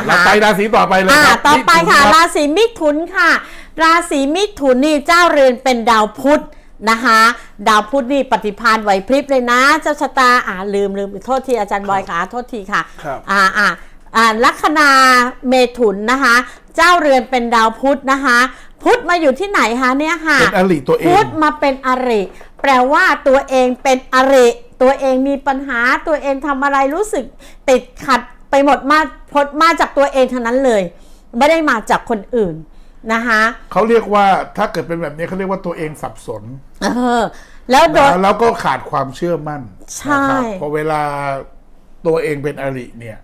นะเราคะไปราศีต่อไปเลยอ่าครับต่อไปค่ะ มิถุนรับ ราศีมิถุนค่ะ ราศีมิถุนนี่เจ้าเรือนเป็นดาวพุธนะคะ ดาวพุธนี่ปฏิพานไหวพริบเลยนะ เจ้าชะตาอ่าลืมลืมโทษทีอาจารย์บอยค่ะโทษทีค่ะครับ อ่าอ่าอ่าลัคนาเมถุนนะคะ เจ้าเรือนเป็นดาวพุธนะคะ พุธมาอยู่ที่ไหนคะเนี่ยค่ะ เป็นอริตัวเอง พุธมาเป็นอริ แปลว่าตัวเองเป็นอริ ตัวเองมีปัญหาตัวเองทำอะไรรู้สึกติดขัด ไปหมดมาพดมาจากตัวเองทั้งนั้นเลย ไม่ได้มาจากคนอื่นนะคะเขาเรียกว่าถ้าเกิดเป็นแบบนี้เขาเรียกว่าตัวเองสับสน เออ แล้วโดยนะแล้วก็ขาดความเชื่อมั่นใช่นะครับพอเวลาตัวเองเป็นอริเนี่ย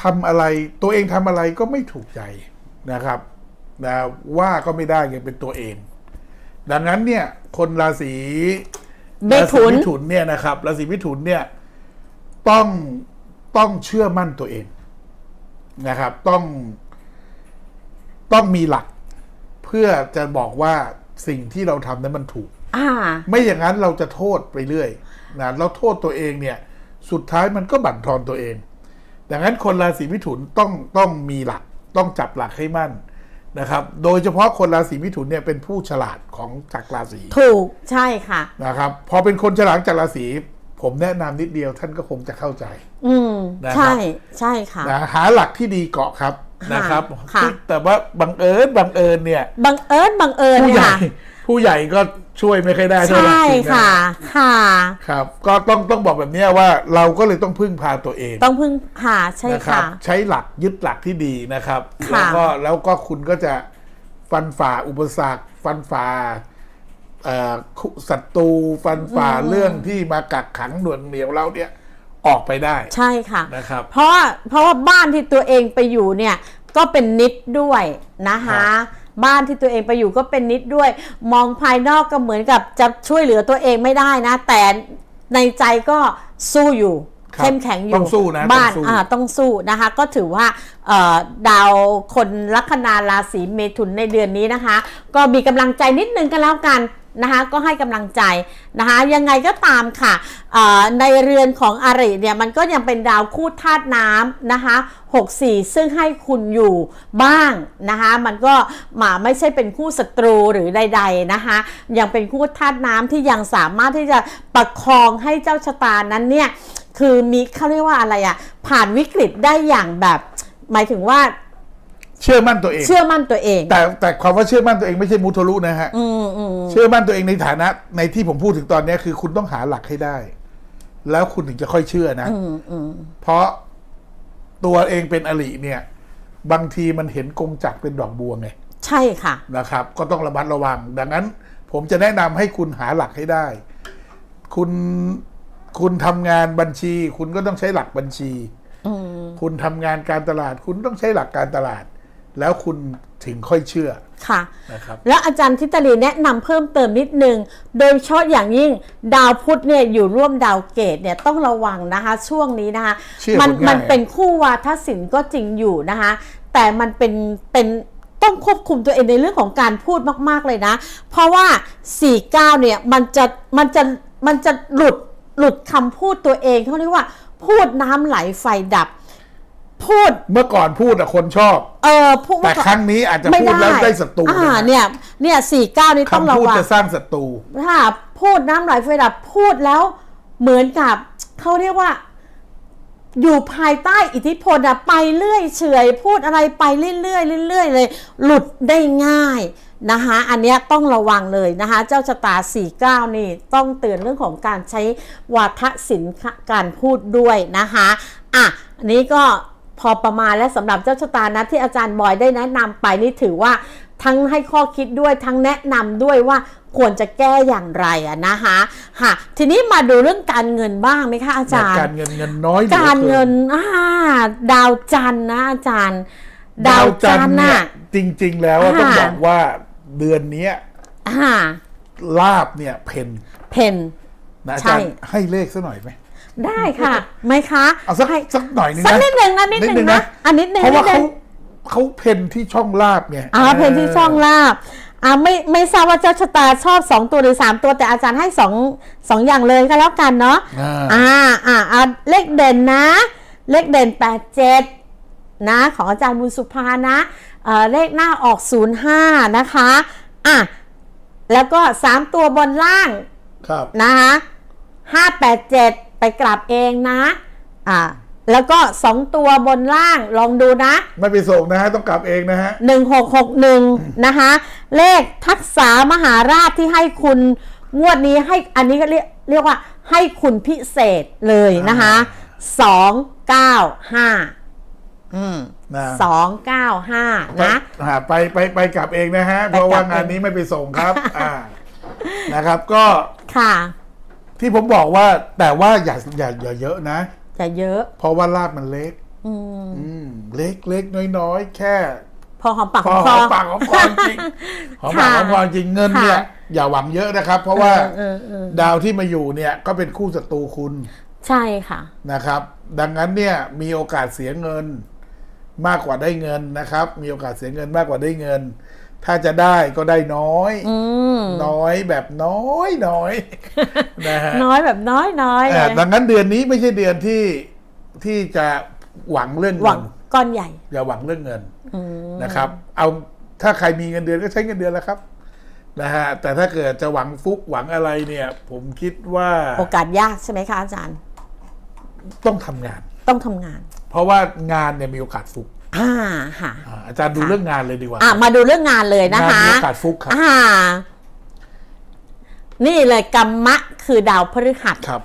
ทำอะไรตัวเองทำอะไรก็ไม่ถูกใจนะครับนะว่าก็ไม่ได้ยังเป็นตัวเอง ดังนั้นเนี่ย คนราศีเมถุนราศีมิถุนเนี่ยนะครับราศีมิถุนเนี่ย ต้อง ต้องเชื่อมั่นตัวเองนะครับ ต้อง ต้องมีหลัก เพื่อจะบอกว่าสิ่งที่เราทำนั้นมันถูกอ่าไม่อย่างนั้นเราจะโทษไปเรื่อยนะเราโทษตัวเองเนี่ย สุดท้ายมันก็บั่นทอนตัวเอง ดังนั้นคนราศีมิถุนต้องต้องมีหลัก ต้องจับหลักให้มั่นนะครับ โดยเฉพาะคนราศีมิถุนเนี่ยเป็นผู้ฉลาดของจากราศี ถูกใช่ค่ะนะครับ พอเป็นคนฉลาดจากราศี ผมแนะนำนิดเดียวท่านก็คงจะเข้าใจ อืมนะครับ ใช่ใช่ค่ะ นะหาหลักที่ดีเกาะครับค่ะนะครับค่ะ แต่ว่าบังเอิญบังเอิญเนี่ย บังเอิญบังเอิญผู้ใหญ่ค่ะ ผู้ใหญ่ก็ช่วยไม่ค่อยได้เท่าไหร่ใช่จริงๆนค่ะ ค่ะ ครับ ก็ต้องต้องบอกแบบเนี้ยว่าเราก็เลยต้องพึ่งพาตัวเองต้องพึ่งค่ะใช่นะครัค่ะ ใช้หลักยึดหลักที่ดีนะครับ ค่ะ แล้วก็แล้วก็คุณก็จะฟันฝ่าอุปสรรค ฟันฝ่าเอ่อคุ ศัตรูฟันฝ่าเรื่องที่มากักขังหน่วงเหนียวเราเนี่ยออกไปได้ใช่ค่ะนะครับเพราะว่าเพราะว่าบ้านที่ตัวเองไปอยู่เนี่ยก็เป็นนิดด้วยนะคะบ้านที่ตัวเองไปอยู่ก็เป็นนิดด้วย มองภายนอกก็เหมือนกับจะช่วยเหลือตัวเองไม่ได้นะ แต่ในใจก็สู้อยู่ครับเข้มแข็งอยู่ต้องสู้นะบ้านต้องสู้อ่าต้องสู้นะคะ ก็ถือว่าเอ่อดาวคนลัคนาราศีเมถุนในเดือนนี้นะคะ ก็มีกำลังใจนิดนึงกันแล้วกัน นะคะก็ให้กำลังใจนะคะยังไงก็ตามค่ะในเรือนของอาริเนี่ยมันก็ยังเป็นดาวคู่ธาตุน้ำนะคะ64 ซึ่งให้คุณอยู่บ้างนะคะมันก็มาไม่ใช่เป็นคู่ศัตรูหรือใด ๆนะคะยังเป็นคู่ธาตุน้ำที่ยังสามารถที่จะประคองให้เจ้าชะตานั้นเนี่ยคือมีเขาเรียกว่าอะไรอะผ่านวิกฤตได้อย่างแบบ หมายถึงว่า เชื่อมั่นตัวเอง เชื่อมั่นตัวเอง แต่แต่ความว่าเชื่อมั่นตัวเองไม่ใช่มุทะลุนะฮะ อืมอืมเชื่อมั่นตัวเองในฐานะในที่ผมพูดถึงตอนเนี้ยคือคุณต้องหาหลักให้ได้ แล้วคุณถึงจะค่อยเชื่อนะ อืมอืมเพราะตัวเองเป็นอลิเนี่ย บางทีมันเห็นกงจักรเป็นดอกบัวไงใช่ค่ะ นะครับ ก็ต้องระมัดระวัง ดังนั้น ผมจะแนะนำให้คุณหาหลักให้ได้ คุณคุณทำงานบัญชี คุณก็ต้องใช้หลักบัญชี อืมคุณทำงานการตลาด คุณต้องใช้หลักการตลาด แล้วคุณถึงค่อยเชื่อค่ะนะครับแล้วอาจารย์ทิตลีแนะนำเพิ่มเติมนิดนึง โดยเฉพาะอย่างยิ่งดาวพุธเนี่ยอยู่ร่วมดาวเกตเนี่ยต้องระวังนะคะช่วงนี้นะคะเชื่อมัคนง่ายมันเป็นคู่วาทศิลป์ก็จริงอยู่นะคะแต่มันเป็นเป็นต้องควบคุมตัวเองในเรื่องของการพูดมาก ๆ เลยนะ เพราะว่า 49 เนี่ยมันจะมันจะมันจะหลุดหลุดคำพูดตัวเองเขาเรียกว่า พูดน้ำไหลไฟดับ พูด เมื่อก่อนพูดอะคนชอบ เออพูดแต่ครั้งนี้อาจจะพูดแล้วได้ศัตรูอ่านะเนี่ยเนี่ยสี่เก้านี่ต้องคำระพูดวังจะสร้างศัตรู ถ้าพูดน้ำไหลไฟดับพูดแล้วเหมือนกับเขาเรียกว่า อยู่ภายใต้อิทธิพลอะไปเรื่อยเฉอยพูดอะไรไปเรื่อยๆเรื่อยๆเลย หลุดได้ง่ายนะคะอันเนี้ยต้องระวังเลยนะคะ เจ้าชะตา 49 นี่ต้องเตือนเรื่องของการใช้วาทศิลป์การพูดด้วยนะคะอะอันนี้ก็ พอประมาณและสำหรับเจ้าชะตานะที่อาจารย์บอยได้แนะนำไปนี่ถือว่าทั้งให้ข้อคิดด้วยทั้งแนะนำด้วยว่าควรจะแก้อย่างไรอะนะคะค่ะทีนี้มาดูเรื่องการเงินบ้างไหมคะอาจารย์ การเงินเงินน้อยหลือการเงินกิอ่าดาวจันทร์นะอาจารย์ ดาวจันทร์เนี่ยน่ะจริง ๆ แล้วอะอ่าต้องบอกว่าเดือนเนี้ยอ่าลาบเนี่ยเพนเพนนะอาใช่จารย์ให้เลขซะหน่อยไหม ได้ค่ะไหมคะเอาสักให้สักหน่อยหนึงสักนะนิดหนึ่งนะนิดหนึ่งนะอันนิดหนึ่งเพราะว่านิดหเขานึ่งเขาเพนที่ช่องลาบไงอ่าเพนที่ช่องลาบอ่าไม่ไม่ทราบว่าเจ้าชะตาชอบ 2 ตัวหรือ 3 ตัวแต่อาจารย์ให้2งสองอย่างเลยก็แล้วกันเนาะอ่าอ่าอ่าอ่าเลขเด่นนะ เลขเด่น 8 7 นะของอาจารย์บุญสุภานะเอ่อเลขหน้าออก 05 นะคะอะแล้วก็ 3 ตัวบนล่าง ครับนะคะ587 ไปกลับเองนะ อะแล้วก็2ตัวบนล่างลองดูนะ ไม่ไปส่งนะฮะ ต้องกลับเองนะฮะ1661นะคะ เลขทักษามหาราชที่ให้คุณงวดนี้ให้อันนี้ก็เรียกเรียกว่าให้คุณพิเศษเลยนะคะ295อืมนะ295นะอ่าไปไปไปกลับเองนะฮะ เพราะว่างานนี้ไม่ไปส่งครับ อ่า นะครับก็ค่ะ ที่ผมบอกว่าแต่ว่าอย่าอย่าอย่าเยอะนะจะเยอะ เพราะว่าลาบมันเล็ก อืมอืมเล็กเล็กน้อยๆแค่ พอหอมปากพหออมหคออมปากหอมคอจริงหอมปากหอมคอจริงเงินเนี่ยค่ะอย่าหวังเยอะนะครับ เพราะว่าเออเออเออดาวที่มาอยู่เนี่ยก็เป็นคู่ศัตรูคุณ ใช่ค่ะนะครับ ดังนั้นเนี่ยมีโอกาสเสียเงินมากกว่าได้เงินนะครับ มีโอกาสเสียเงินมากกว่าได้เงิน ถ้าจะได้ก็ได้น้อยอืมน้อยแบบน้อยน้อยนะฮะน้อยแบบน้อยน้อยเลอ่ายดังนั้นเดือนนี้ไม่ใช่เดือนที่ที่จะหวังเรื่องหวัเงิงนก้อนใหญ่ อย่าหวังเรื่องเงินอืมนะครับ เอาถ้าใครมีเงินเดือนก็ใช้เงินเดือนแล้วครับนะฮะแต่ถ้าเกิดจะหวังฟุกหวังอะไรเนี่ย ผมคิดว่าโอกาสยากใช่ไหมคะอาจารย์ ต้องทำงาน ต้องทำงาน เพราะว่างานเนี่ยมีโอกาสฟุก อ่าค่ะอ่าอาจารย์ดูเรื่องงานเลยดีกว่าอะมาดูเรื่องงานเลยนะงานคะมีโอกาสฟุกครับอ่า นี่เลยกรรมะคือดาวพฤหัสครับ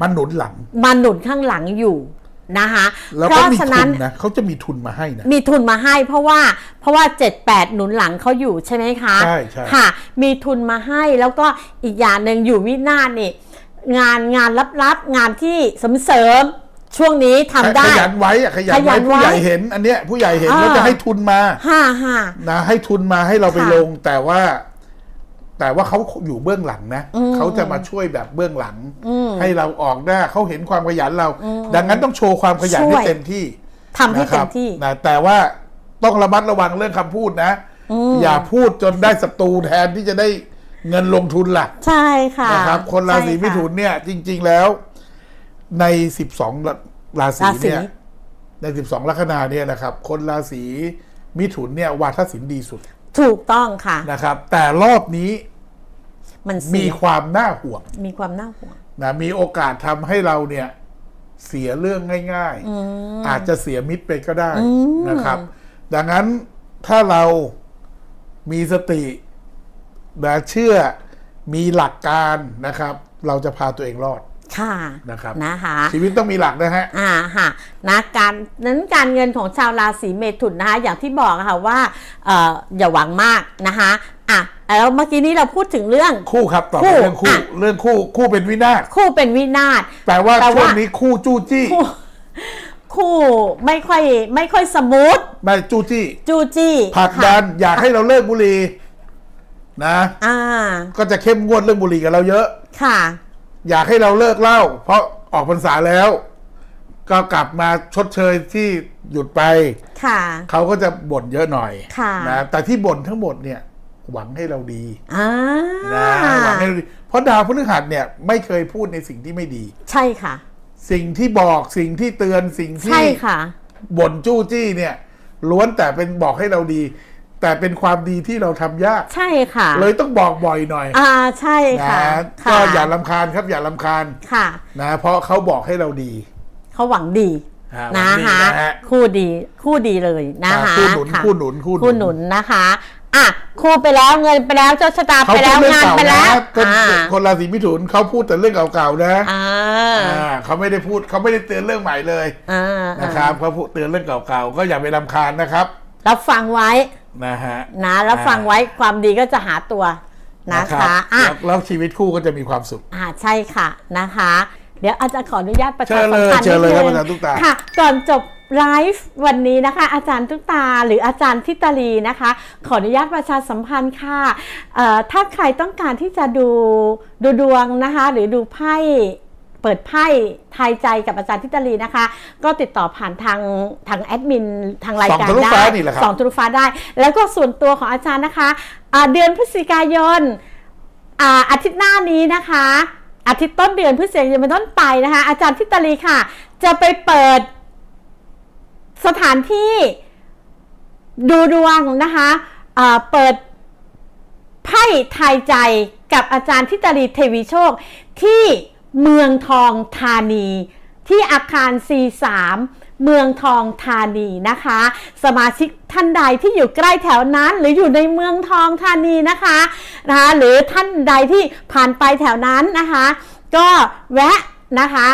มันหนุนหลังมาหนุนข้างหลังอยู่นะคะแล้วเพก็ราะมีฉะทุนั้นนนะเขาจะมีทุนมาให้นะมีทุนมาให้ เพราะว่าเพราะว่า78หนุนหลังเขาอยู่ใช่ไหมคะใช่ใช่ค่ะ มีทุนมาให้แล้วก็อีกอย่างหนึ่งอยู่วินาศนี่ งานงานลับๆ งานที่เสริมๆช่วงนี้ทำได้ ขยันไว้อะขยันขยัไว้นไว้ผู้ใหญ่เห็น อันเนี้ยผู้ใหญ่เห็นอ่า แล้วจะให้ทุนมาฮ่าฮ่า นะให้ทุนมาให้เราไปค่ะลง แต่ว่า แต่ว่าเขาอยู่เบื้องหลังนะอืมเขาจะมาช่วยแบบเบื้องหลังอืมให้เราออกหน้าเขาเห็นความขยันเรา ดังนั้นต้องโชว์ความขยันช่วยให้เต็มที่ ทำให้นะคเต็รัมที่นะแต่ว่าต้องระมัดระวังเรื่องคำพูดนะอืมอย่าพูดจนได้ศัตรูแทนที่จะได้ เงินลงทุนล่ะ ใช่ค่ะนะครับ คนราศีใช่ะมิถุนเนี่ย จริง ๆแล้ว ในสิบสองราศีราศีเนี่ย ในสิบสองลัคนาเนี่ยนะครับ คนราศีมิถุนเนี่ยวาทศิลป์ดีสุด ถูกต้องค่ะนะครับ แต่รอบนี้มันมีเสียความน่าห่วง มีความน่าห่วงนะมีโอกาสทำให้เราเนี่ย เสียเรื่องง่ายอืมๆอาจจะเสียมิตรไปก็ได้อืมนะครับ ดังนั้นถ้าเรามีสติ นะเชื่อมีหลักการนะครับ เราจะพาตัวเองรอดค่ะนะครับนะคะชีวิตต้องมีหลักนะฮะอ่าค่ะนะการนั้นการเงินของชาวราศีเมถุนนะคะอย่างที่บอกอะค่ะว่าเอ่ออย่าหวังมากนะคะอะแล้วเมื่อกี้นี้เราพูดถึงเรื่องคู่ครับต่อไปคู่เรื่องคู่อะเรื่องคู่คู่เป็นวินาศคู่เป็นวินาศแปลว่าแปลว่าช่วงนี้คู่จู้จี้คู่คู่ไม่ค่อยไม่ค่อยสมูทไม่จู้จี้จูจี้ผลักดันค่ะอยากให้เราเลิกบุหรี่ นะอ่า ก็จะเข้มงวดเรื่องบุหรี่กับเราเยอะ ค่ะ อยากให้เราเลิกเหล้าเพราะออกพรรษาแล้ว ก็กลับมาชดเชยที่หยุดไปค่ะ เขาก็จะบ่นเยอะหน่อยค่ะ นะแต่ที่บ่นทั้งหมดเนี่ย หวังให้เราดีอ่านะหวังให้เราดีเพราะดาวพฤหัสเนี่ยไม่เคยพูดในสิ่งที่ไม่ดี ใช่ค่ะ สิ่งที่บอกสิ่งที่เตือนสิ่งที่ใช่ค่ะบ่นจู้จี้เนี่ย ล้วนแต่เป็นบอกให้เราดี แต่เป็นความดีที่เราทำยาก ใช่ค่ะ เลยต้องบอกบ่อยหน่อยอ่าใช่นะค่ะก็ค่ะอย่าลำคาญครับอย่าลำคาญค่ะ นะเพราะเขาบอกให้เราดีเขาหวังดีอ่านะหวังดีคะนะฮะ คู่ดีคู่ดีเลยนะคะคู่หนุนค่ะคู่หนุนคู่หนุน คู่หนุนนะคะอะคู่ไปแล้วเงินไปแล้วเจ้าชะตาเขาไปพูแล้ดวเรื่องงานเก่าไปนะแล้วคนอ่าคนราศีมิถุนเขาพูดแต่เรื่องเก่าๆนะอ่าอ่าเขาไม่ได้พูดเขาไม่ได้เตือนเรื่องใหม่เลยอ่านะครับเขาพูดเตือนเรื่องเก่าๆก็อย่าไปรำคาญนะครับ รับฟังไว้นะฮะนะรับฟังไว้ความดีก็จะหาตัวนะรับคะอะแล้วแล้วชีวิตคู่ก็จะมีความสุขอ่าใช่ค่ะนะคะ เดี๋ยวอาจารย์ขออนุญาตประชาเชิญสัเลมยพันธ์เชิญเลยนิดครับนึงอาจารย์ตุ๊กตาค่ะ ก่อนจบไลฟ์วันนี้นะคะ อาจารย์ตุ๊กตาหรืออาจารย์ทิตาลีนะคะ ขออนุญาตประชาสัมพันธ์ค่ะเอ่อถ้าใครต้องการที่จะดูดูดวงนะคะ หรือดูไพ่ เปิดไพ่ทายใจกับอาจารย์ทิตาลีนะคะ ก็ติดต่อผ่านทางทางแอดมินทางรายการสองทะลุได้ฟ้านี่แหละครับสองทะลุฟ้าได้ แล้วก็ส่วนตัวของอาจารย์นะคะอ่าเดือนพฤศจิกายนอ่าอาทิตย์หน้านี้นะคะอาทิตย์ต้นเดือนพฤศจิกายนเป็นต้นไปนะคะ อาจารย์ทิตลีค่ะ จะไปเปิดสถานที่ดูดวงนะคะอ่าเปิดไพ่ทายใจกับอาจารย์ทิตลีเทวีโชคที่ เมืองทองธานี ที่อาคาร C3 เมืองทองธานีนะคะ สมาชิกท่านใดที่อยู่ใกล้แถวนั้น หรืออยู่ในเมืองทองธานีนะคะนะคะหรือท่านใดที่ผ่านไปแถวนั้นนะคะ ก็แวะนะคะ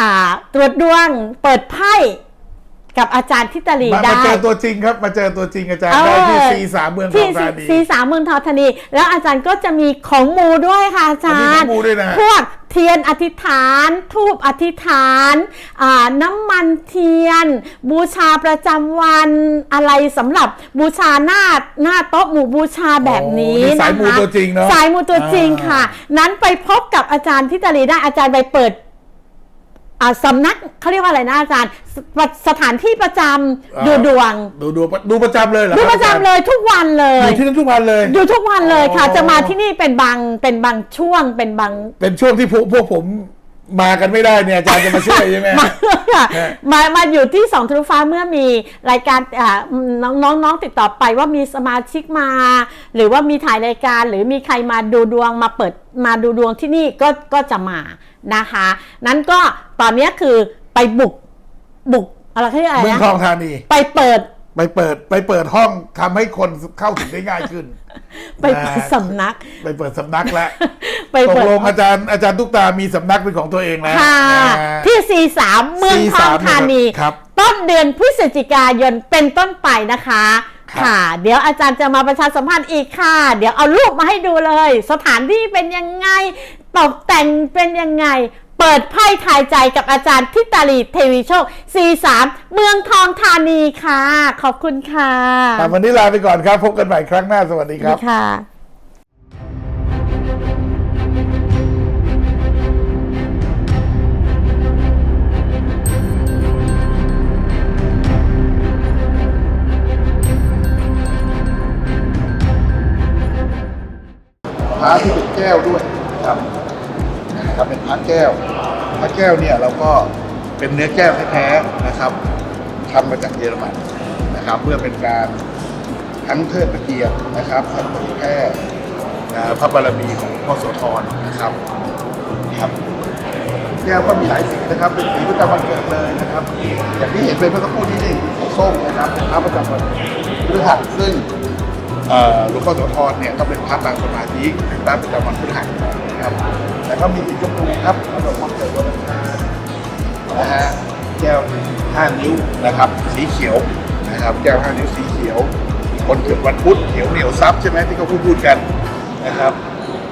อ่าตรวจดวงเปิดไพ่ กับอาจารย์ทิตลีมาได้ มาเจอตัวจริงครับ มาเจอตัวจริงอาจารย์เออได้ที่ซีสามเมืองทที่องธานีสีสามเมืองทองธานี แล้วอาจารย์ก็จะมีของมูด้วยค่ะอาจารมีขย์องมูด้วยนะ พวกเทียนอธิษฐานทูบอธิษฐานอ่าน้ำมันเทียน บูชาประจำวันอะไรสำหรับบูชาหน้าหน้าโต๊ะหมู่บูชาแบบนี้โอ้นี่นะคะสายมูตัวจริงเนอะสายมูตัวจริงค่ะอ่นั้นไปพบกับอาจารย์ทิตลีได้อาจารย์ไปเปิด อ่าสำนักเขาเรียกว่าอะไรนะอาจารย์สสถานที่ประจำดูดวง ดูดูดูประจำเลยเหรอดูคบประจำเลยทุกวันเลอายยู่ที่นั่นทุกวันเลยอยู่ทุกวันเลยค่ะ อ๋อ จะมาที่นี่เป็นบางเป็นบางช่วงเป็นบาง เป็นช่วงที่พวกพวกผม มากันไม่ได้เนี่ยอาจารย์จะมาช่วยใช่ไหม มาค่ะฮะมามาอยู่ที่สองทะลุฟ้าเมื่อมีรายการอ่าน้องน้องน้องติดต่อไปว่ามีสมาชิกมา หรือว่ามีถ่ายรายการ หรือมีใครมาดูดวงมาเปิดมาดูดวงที่นี่ก็ก็จะมานะคะ นั้นก็ตอนนี้คือไปบุกบุกอะไรเขาเรียกอะไรเมืองนะทองธานีไปเปิด ไปเปิดไปเปิดห้องทำให้คนเข้าถึงได้ง่ายขึ้น ไปเปิดสำนัก ไปเปิดสำนักแล้วไปตกเปิดลงอาจารย์อาจารย์ตุ๊กตามีสำนักเป็นของตัวเองแล้วค่ะนะที่ C3 เมืองทองธานีครับต้นเดือนพฤศจิกายนเป็นต้นไปนะคะครับค่ะ เดี๋ยวอาจารย์จะมาประชาสัมพันธ์อีกค่ะ เดี๋ยวเอารูปมาให้ดูเลย สถานที่เป็นยังไง ตกแต่งเป็นยังไง เปิดไพ่ทายใจกับอาจารย์ทิตาลีเทวีโชค C3 เมืองทองธานีค่ะ ขอบคุณค่ะอะวันนี้ลาไปก่อนครับ พบกันใหม่ครั้งหน้าสวัสดีครับดีค่ะพระที่เป็นแก้วด้วยนะครับ นะครับเป็นพระแก้วพระแก้วเนี่ยเราก็เป็นเนื้อแก้วแท้ๆนะครับทำมาจากเยอรมันนะครับ เพื่อเป็นการทั้งเทิดพระเกียรตินะครับทั้งเผยแพร่พระบารมีของพ่อโสธรนะครับครับแก้วก็มีหลายสีนะครับ เป็นสีประจำวันเกิดเลยนะครับ อย่างที่เห็นเป็นเมื่อสักครู่นี้นี่สีส้มนะครับเป็นพระประจำวันพฤหัสซึ่งหลวงพ่อโสธรเนี่ยก็เป็นพระบางสมาธิเป็นพระประจำวันพฤหัสนะครับแต่ ก็มีสีชมพูครับหลวงพ่อเกิดวันอังคานะฮะแก้วห้านิ้วนะครับ สีเขียวนะครับ แก้วห้านิ้วสีเขียว คนเกิดวันพุธเขียวเหนียวซับใช่ไหมที่เขาพูดพูดกันนะครับ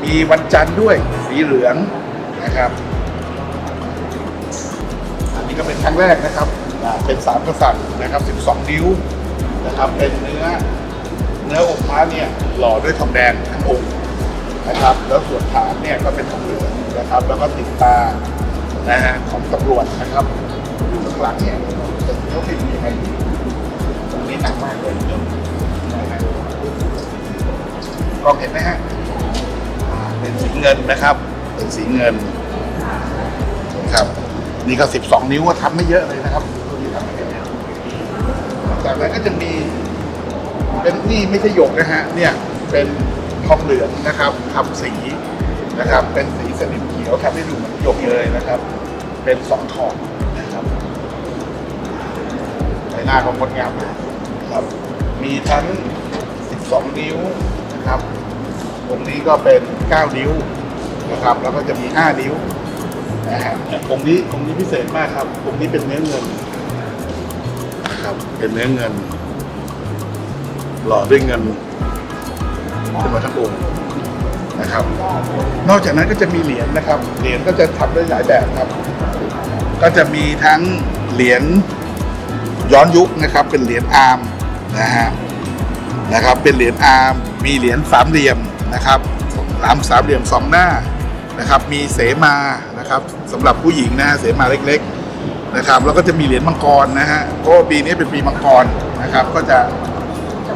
มีวันจันทร์ด้วยสีเหลืองนะครับ อันนี้ก็เป็นครั้งแรกนะครับเป็นสามกษัตริย์นะครับ 12 นิ้วนะครับเป็นเนื้อเนื้อองค์พระเนี่ยหล่อด้วยทองแดงทั้งองค์ นะครับ แล้วส่วนฐานเนี่ยก็เป็นทองเหลืองนะครับ แล้วก็ติดตานะฮะของตำรวจนะครับอยู่ข้างหลังเนี่ยเป็นเขาพิมพ์ยังไงตรงนี้หนักมากเลยนะฮะกล้องเห็นไหมฮะเป็นสีเงินนะครับ เป็นสีเงินครับ นี่ก็ 12 นิ้วก็ทำไม่เยอะเลยนะครับตัวนี้ทำไม่เยอะจากนั้นก็จะมีเป็นนี่ไม่ใช่หยกนะฮะ เนี่ยเป็น ทองเหลืองนะครับทำสีนะครับ เป็นสีสนิมเขียวทำให้ดูเหมือนหยกเลยนะครับ เป็นสองทองนะครับใบหน้าของคนงามมากครับ มีทั้ง 12 นิ้วนะครับตรงนี้ก็เป็น 9 นิ้วนะครับ แล้วก็จะมี 5 นิ้วนะฮะองค์นี้องค์นี้พิเศษมากครับองค์นี้เป็นเนื้อเงินนะครับ เป็นเนื้อเงินหล่อด้วยเงิน ขึ้นมาทั้งองค์นะครับ นอกจากนั้นก็จะมีเหรียญนะครับ เหรียญก็จะทำได้หลายแบบครับ ก็จะมีทั้งเหรียญย้อนยุคนะครับ เป็นเหรียญอาร์มนะฮะนะครับ เป็นเหรียญอาร์มมีเหรียญสามเหลี่ยมนะครับสามสามเหลี่ยมสองหน้านะครับ มีเสมานะครับสำหรับผู้หญิงนะฮะเสมาเล็ก ๆนะครับ แล้วก็จะมีเหรียญมังกรนะฮะเพราะปีนี้เป็นปีมังกรนะครับ ก็จะ